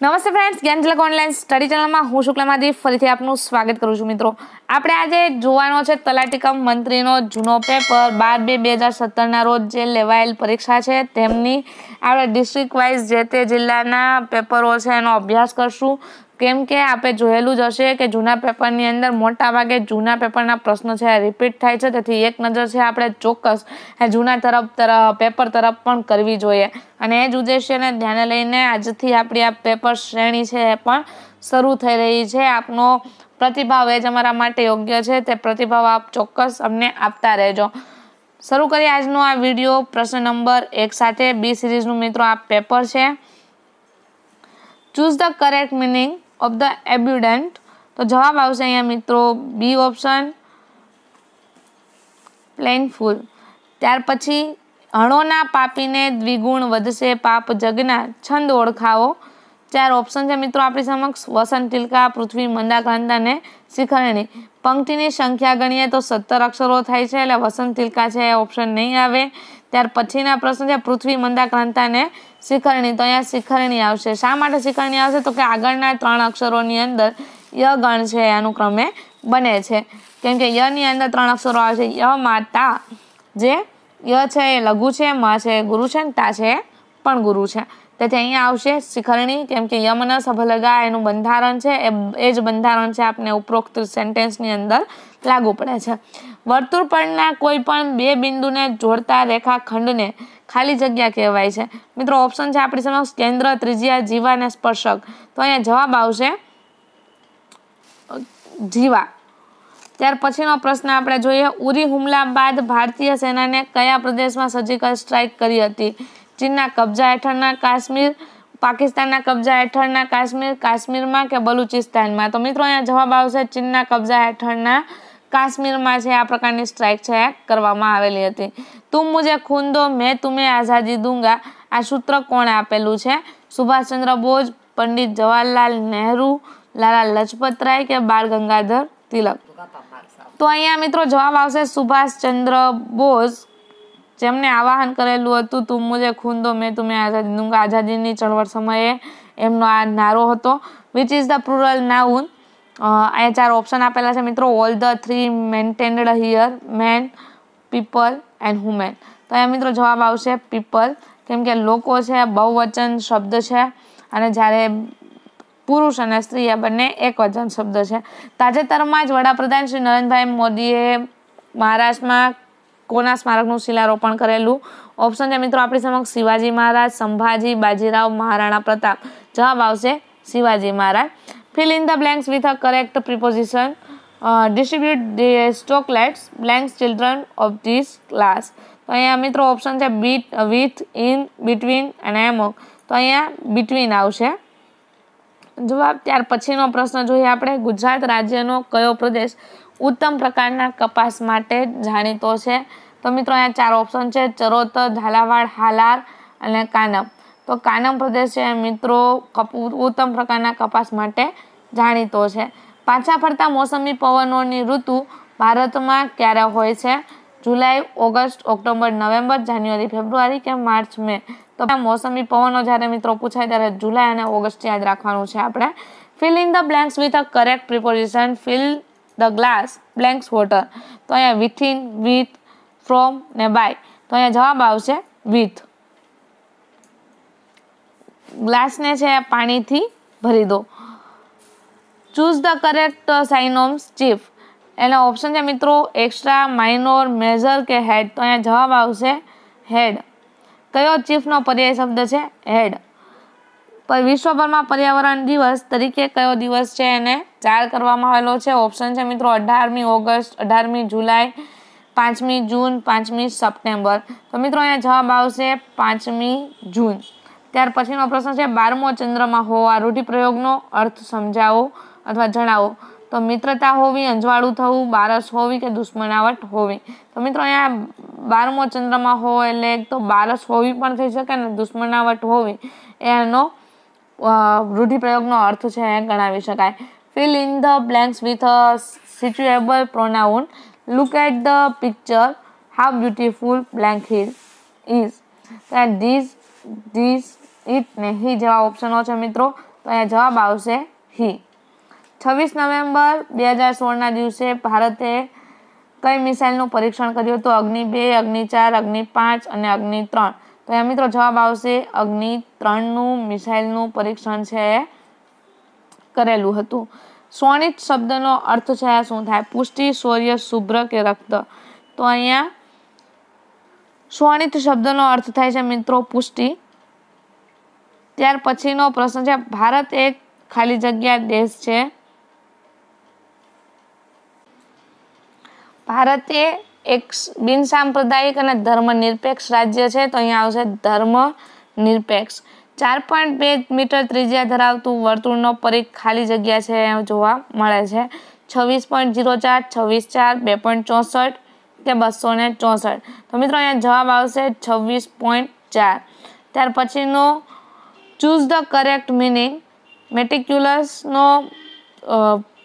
નમસ્તે ફ્રેન્ડ્સ જ્ઞાન તિલક online study ચેનલમાં હું શુક્લામાદી ફરીથી આપનું સ્વાગત કરું છું મિત્રો. આપણે આજે જોવાનો છે તલાટીકમ મંત્રીનો જૂનો પેપર બાર બે બે હજાર સત્તરના રોજ જે લેવાયેલ પરીક્ષા છે, તેમની આપણે ડિસ્ટ્રિક્ટ વાઇઝ જે તે જિલ્લાના પેપરો છે એનો અભ્યાસ કરશું. કેમ કે આપણે જોયેલું જ હશે કે જૂના પેપરની અંદર મોટા ભાગે જૂના પેપરના પ્રશ્નો છે રિપીટ થાય છે. તેથી એક નજર છે આપણે ચોક્કસ જૂના તરફ તરફ પેપર તરફ પણ કરવી જોઈએ. અને એ જ ઉદ્દેશ્યને ધ્યાને લઈને આજથી આપણી આ પેપર શ્રેણી છે એ પણ શરૂ થઈ રહી છે. આપનો પ્રતિભાવ એ જ અમારા માટે યોગ્ય છે. તે પ્રતિભાવ આપ ચોક્કસ અમને આપતા રહેજો. શરૂ કરીએ આજનો આ વીડિયો. પ્રશ્ન નંબર એક સાથે. બી સિરીઝનું મિત્રો આ પેપર છે. Choose the correct meaning of the abundant તો જવાબ આવશે અહીંયા મિત્રો બી ઓપ્શન પ્લેનફુલ ત્યાર પછી હણોના પાપીને દ્વિગુણ વધશે પાપ જગના છંદ ઓળખાવો. ચાર ઓપ્શન છે મિત્રો આપણી સમક્ષ. વસંત, તિલકા, પૃથ્વી, મંદાકાંત અને શિખરણી. પંક્તિની સંખ્યા ગણીએ તો સત્તર અક્ષરો થાય છે એટલે વસંત, તિલકા છે ઓપ્શન નહીં આવે. ત્યાર પછીના પ્રશ્ન છે, પૃથ્વી મંદાક્રાંતાને શિખરણી. તો અહીંયા શિખરણી આવશે. શા માટે શિખરણી આવશે? તો કે આગળના ત્રણ અક્ષરોની અંદર ય ગણ છે એ અનુક્રમે બને છે. કેમ કે યની અંદર ત્રણ અક્ષરો આવે છે. ય માતા જે ય છે, એ લઘુ છે, મ છે ગુરુ છે, ને તા છે પણ ગુરુ છે. તેથી અહીંયા આવશે શિખરણી. કેમ કે યમન સભલગા એનું બંધારણ છે. એ એ જ બંધારણ છે આપને ઉપરોક્ત સેન્ટેન્સની અંદર લાગુ પડે છે. વર્તુળ પરના કોઈ પણ બે બિંદુને જોડતા રેખાખંડને ખાલી જગ્યા કહેવાય છે. મિત્રો ઓપ્શન છે આપણી સમક્ષ કેન્દ્ર, ત્રિજ્યા, જીવા અને સ્પર્શક. તો અહીંયા જવાબ આવશે જીવા. ત્યાર પછીનો પ્રશ્ન આપણે જોઈએ, ઉરી હુમલા બાદ ભારતીય સેનાને કયા પ્રદેશમાં સર્જિકલ સ્ટ્રાઇક કરી હતી? ચીનના કબજા હેઠળના કાશ્મીર, પાકિસ્તાનના કબજા હેઠળના કાશ્મીર, કાશ્મીરમાં કે બલુચિસ્તાનમાં? તો મિત્રો, અહીંયા જવાબ આવશે ચીનના કબજા હેઠળના કાશ્મીરમાં છે આ પ્રકારની સ્ટ્રાઇક છે, કરવામાં આવેલી હતી. તું મુજે ખૂન દો, મેં તુમે આઝાદી દૂંગા. આ સૂત્ર કોણે આપેલું છે? સુભાષચંદ્ર બોઝ, પંડિત જવાહરલાલ નહેરુ, લાલા લજપત રાય કે બાળ ગંગાધર તિલક? તો અહીંયા મિત્રો જવાબ આવશે સુભાષચંદ્ર બોઝ, જેમને આવાહન કરેલું હતું, તું મુજે ખૂન દો, મેં તુમે આઝાદી દૂંગા. આઝાદીની ચળવળ સમયે એમનો આ નારો હતો which is the plural noun અહીંયા ચાર ઓપ્શન આપેલા છે મિત્રો. All the three mentioned here men people and human તો અહીંયા મિત્રો જવાબ આવશે પીપલ કેમ કે લોકો છે, બહુવચન શબ્દ છે. અને જ્યારે પુરુષ અને સ્ત્રી આ બંને એક વચન શબ્દ છે. તાજેતરમાં જ વડાપ્રધાન શ્રી નરેન્દ્રભાઈ મોદીએ મહારાષ્ટ્રમાં કોના સ્મારકનું શિલારોપણ કરેલું? ઓપ્શન છે મિત્રો આપણી સમક્ષ શિવાજી મહારાજ, સંભાજી બાજીરાવ, મહારાણા પ્રતાપ. જવાબ આવશે Shivaji Maharaj. Fill in the blanks with a correct preposition. Uh, distribute the stocklets blanks children of this class. તો અહીંયા મિત્રો ઓપ્શન છે બીટ વિથ ઇન બિટવીન અને એમોક તો અહીંયા બિટવીન આવશે. જવાબ ત્યાર પછીનો પ્રશ્ન જોઈએ આપણે. ગુજરાત રાજ્યનો કયો પ્રદેશ ઉત્તમ પ્રકારના કપાસ માટે જાણીતો છે? તો મિત્રો અહીંયા ચાર ઓપ્શન છે. ચરોતર ઝાલાવાડ હાલાર અને કાનમ તો કાનમ પ્રદેશ છે, મિત્રો ઉત્તમ પ્રકારના કપાસ માટે જાણીતો છે. પાછા ફરતા મોસમી પવનોની ઋતુ ભારતમાં ક્યારે હોય છે? July, August, October, November, January, February કે માર્ચ, મે? તો મોસમી પવનો જ્યારે મિત્રો પૂછાય ત્યારે જુલાઈ અને ઓગસ્ટ યાદ રાખવાનું છે આપણે. Fill in the blanks with a correct preposition fill the glass blanks water તો અહીંયા વિથિન વિથ ફ્રોમ ને બાય તો અહીંયા જવાબ આવશે વિથ ગ્લાસને છે પાણીથી ભરી દો. Choose the correct synonyms chief એના ઓપ્શન છે મિત્રો એક્સ્ટ્રા માઇનોર મેજર કે હેડ તો અહીંયા જવાબ આવશે હેડ કયો ચીફનો પર્યાય શબ્દ છે? હેડ વિશ્વભરમાં પર્યાવરણ દિવસ તરીકે કયો દિવસ છે એને જાહેર કરવામાં આવેલો છે. ઓપ્શન છે મિત્રો અઢારમી ઓગસ્ટ, અઢારમી જુલાઈ, પાંચમી જૂન, પાંચમી સપ્ટેમ્બર. તો મિત્રો અહીંયા જવાબ આવશે પાંચમી જૂન. ત્યાર પછીનો પ્રશ્ન છે, બારમો ચંદ્રમાં હોવા રૂઢિપ્રયોગનો અર્થ સમજાવો અથવા જણાવો. તો મિત્રતા હોવી, અંજવાળું થવું, બારસ હોવી કે દુશ્મનાવટ હોવી? તો મિત્રો, અહીંયા બારમો ચંદ્રમાં હોવો એટલે એક તો બારસ હોવી પણ થઈ શકે ને દુશ્મનાવટ હોવી, એનો રૂઢિપ્રયોગનો અર્થ છે એ ગણાવી શકાય. Fill in the blanks with a suitable pronoun look at the picture how beautiful blank hill is this this it ને હી જેવા ઓપ્શનો છે મિત્રો, તો અહીંયા જવાબ આવશે હી. છવ્વીસ નવેમ્બર બે હજાર સોળના દિવસે ભારતે કઈ મિસાઇલનું પરીક્ષણ કર્યું હતું? અગ્નિ બે, અગ્નિ ચાર, અગ્નિ પાંચ અને અગ્નિ ત્રણ. તો એ મિત્રો જવાબ આવશે અગ્નિ ત્રણનું મિસાઇલનું પરીક્ષણ છે કરેલું હતું. સ્વનિત શબ્દનો અર્થ છે શું થાય? પુષ્ટિ, શૌર્ય, શુભ્ર કે રક્ત. તો અહીંયા સ્વનિત શબ્દનો અર્થ થાય છે મિત્રો પુષ્ટિ. ત્યાર પછીનો પ્રશ્ન છે, ભારત એક ખાલી જગ્યા દેશ છે. ભારત એ એક બિન સાંપ્રદાયિક અને ધર્મ નિરપેક્ષ રાજ્ય છે, તો અહીંયા આવશે ધર્મ નિરપેક્ષ ચાર પોઈન્ટ બે મીટર ત્રિજ્યા ધરાવતું વર્તુળનો પરિઘ ખાલી જગ્યા છે જોવા મળે છે. છવ્વીસ પોઈન્ટ ઝીરો ચાર, છવ્વીસ ચાર, બે પોઈન્ટ ચોસઠ કે બસો ને ચોસઠ. તો મિત્રો, અહીંયા જવાબ આવશે છવ્વીસ પોઈન્ટ ચાર. ત્યાર પછીનો ચૂઝ ધ કરેક્ટ મિનિંગ મેટિક્યુલસનો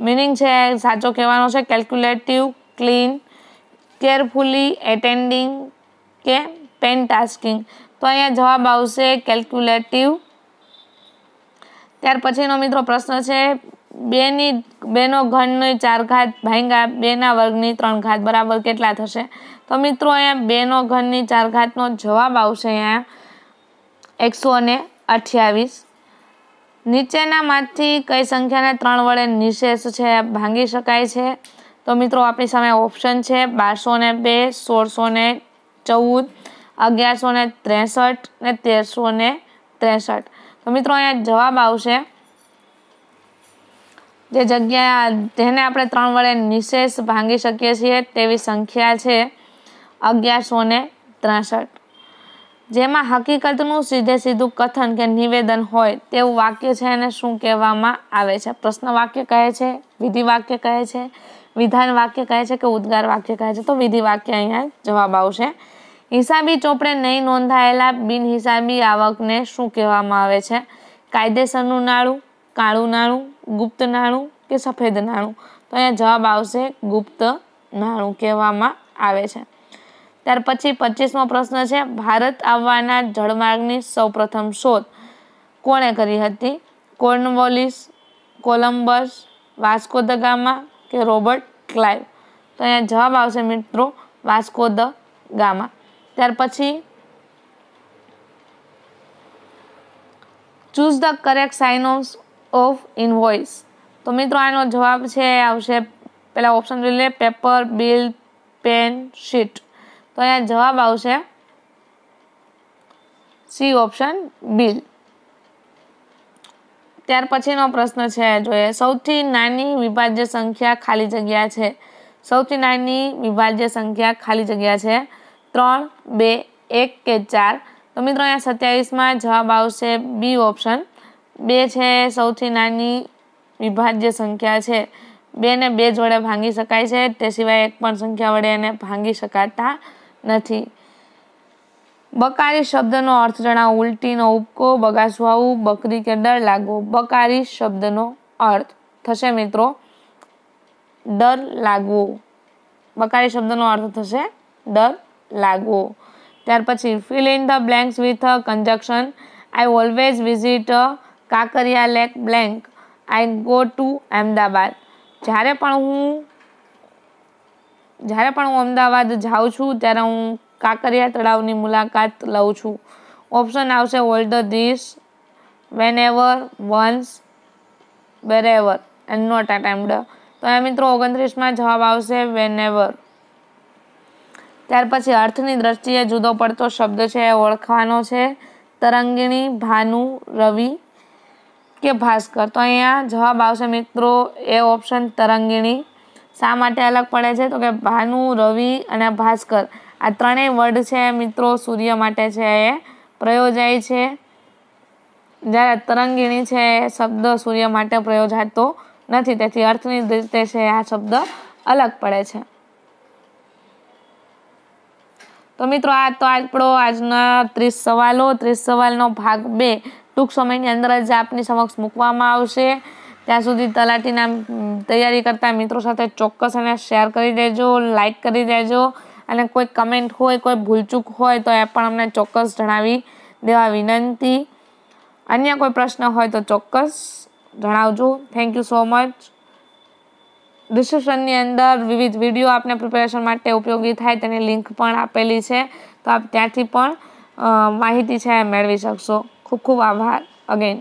મિનિંગ છે, સાચો કહેવાનો છે. કેલ્ક્યુલેટિવ ક્લીન કેરફુલી એટેન્ડિંગ કે પેન ટાસ્કિંગ તો અહીંયા જવાબ આવશે કેલ્ક્યુલેટિવ ત્યાર પછીનો મિત્રો પ્રશ્ન છે, બેની, બેનો ઘનની ચાર ઘાત ભાંગા બેના વર્ગની ત્રણ ઘાત. બરાબર કેટલા થશે? તો મિત્રો અહીંયા બેનો ઘનની ચાર ઘાતનો જવાબ આવશે અહીંયા. એકસો ને અઠ્યાવીસ. નીચેનામાંથી કઈ સંખ્યાને ત્રણ વડે નિશેષ છે ભાંગી શકાય છે? તો મિત્રો, આપણી સામે ઓપ્શન છે બારસો ને બે સોળસો ને ચૌદ અગિયારસો ને ત્રેસઠ ને તેરસો ને ત્રેસઠ. તો મિત્રો, અહીંયા જવાબ આવશે. જે જગ્યા જેને આપણે ત્રણ વડે નિશેષ ભાંગી શકીએ છીએ તેવી સંખ્યા છે અગિયારસો ને ત્રેસઠ. જેમાં હકીકતનું સીધે સીધું કથન કે નિવેદન હોય તેવું વાક્ય છે એને શું કહેવામાં આવે છે? પ્રશ્ન વાક્ય કહે છે, વિધિ વાક્ય કહે છે, વિધાન વાક્ય કહે છે કે ઉદ્ગાર વાક્ય કહે છે? તો વિધિ વાક્ય અહીંયા જવાબ આવશે. હિસાબી ચોપડે નહીં નોંધાયેલા બિનહિસાબી આવકને શું કહેવામાં આવે છે? કાયદેસરનું નાણું, કાળું નાણું, ગુપ્ત નાણું કે સફેદ નાણું? તો અહીંયા જવાબ આવશે ગુપ્ત નાણું કહેવામાં આવે છે. ત્યાર પછી પચીસમો પ્રશ્ન છે, ભારત આવવાના જળમાર્ગની સૌપ્રથમ શોધ. કોણે કરી હતી? Cornwallis Columbus Vasco da Gama કે રોબર્ટ ક્લાઇવ તો અહીંયા જવાબ આવશે મિત્રો, વાસ્કો દ ગામા. ત્યાર પછી, choose the correct synonyms of invoice. તો મિત્રો, આનો જવાબ છે, આવશે પહેલાં ઓપ્શન જોઈ લે, પેપર, બિલ, પેન, શીટ. તો અહીંયા જવાબ આવશે સી ઓપ્શન બિલ ત્યાર પછીનો પ્રશ્ન છે જોઈએ. સૌથી નાની વિભાજ્ય સંખ્યા ખાલી જગ્યા છે. સૌથી નાની વિભાજ્ય સંખ્યા ખાલી જગ્યા છે. ત્રણ, બે, એક કે ચાર. તો મિત્રો અહીંયા સત્યાવીસમાં જવાબ આવશે બી ઓપ્શન. બે છે સૌથી નાની વિભાજ્ય સંખ્યા છે. બેને બે જોડે ભાંગી શકાય છે. તે સિવાય એક પણ સંખ્યા વડે એને ભાંગી શકાતા નથી. બકારી શબ્દનો અર્થ જણાવો. ઉલટીનો ઉપકો બગાસવાવું, બકરી કે ડર લાગવો. બકારી શબ્દનો અર્થ. થશે મિત્રો, ડર લાગવો. બકારી શબ્દનો અર્થ થશે, ડર લાગવો. ત્યાર પછી fill in the blanks with a conjunction I always visit Kankaria lake blank I go to Ahmedabad જ્યારે પણ હું જ્યારે પણ હું અમદાવાદ જાઉં છું, ત્યારે હું કાંકરિયા તળાવની મુલાકાત લઉં છું. ઓપ્શન આવશે all these whenever once wherever and not attempted તો એ મિત્રો ઓગણત્રીસમાં જવાબ આવશે વેન એવર ત્યાર પછી અર્થની દ્રષ્ટિએ જુદો પડતો શબ્દ છે, એ ઓળખવાનો છે તરંગીણી, ભાનુ, રવિ કે ભાસ્કર. તો અહીંયા જવાબ આવશે મિત્રો એ ઓપ્શન તરંગીણી શા માટે અલગ પડે છે? તો કે ભાનુ, રવિ અને ભાસ્કર. આ ત્રણેય વર્ડ છે મિત્રો, સૂર્ય માટે છે એ પ્રયોજાય છે. જ્યારે તરંગીણી છે શબ્દ સૂર્ય માટે પ્રયોજાતો નથી. તેથી અર્થની રીતે છે આ શબ્દ અલગ પડે છે. તો મિત્રો, આ તો આપણો આજના ત્રીસ સવાલો. ત્રીસ સવાલનો ભાગ બે. ટૂંક સમયની અંદર જ આપની સમક્ષ મૂકવામાં આવશે. ત્યાં સુધી તલાટીના તૈયારી કરતા મિત્રો સાથે ચોક્કસ એને શેર કરી દેજો લાઇક કરી દેજો અને કોઈ કમેન્ટ હોય, કોઈ ભૂલચૂક હોય તો એ પણ અમને ચોક્કસ જણાવી દેવા વિનંતી. અન્ય કોઈ પ્રશ્ન હોય તો ચોક્કસ જણાવજો. થેન્ક યુ સો મચ ડિસ્ક્રિપ્શનની અંદર વિવિધ વીડિયો આપને પ્રિપેરેશન માટે ઉપયોગી થાય તેની લિંક પણ આપેલી છે. તો આપ ત્યાંથી પણ માહિતી છે મેળવી શકશો. ખૂબ ખૂબ આભાર. અગેન